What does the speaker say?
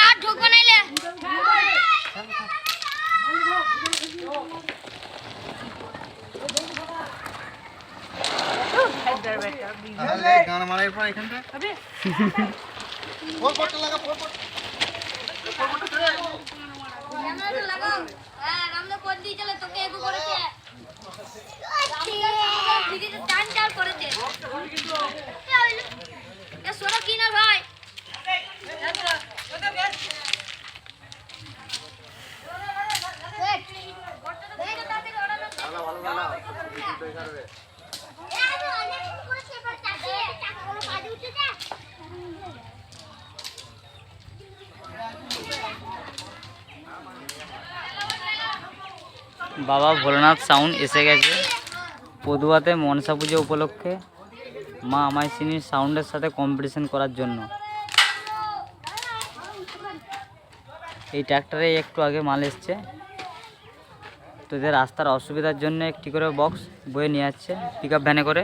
আর ঢুকবো নাইলে তাহলে গান মারার পর এখানটা লাগা বাবা ভোলানাথ সাউন্ড এসে গেছে। পদুয়াতে মনসা পুজো উপলক্ষে মা আমাইসিনীর সাউন্ডের সাথে কম্পিটিশন করার জন্য। এই ট্র্যাক্টরে একটু আগে মাল এসছে। তো এদের রাস্তার অসুবিধার জন্য একটি করে বক্স বয়ে নিয়ে যাচ্ছে পিক আপ ভ্যানে করে।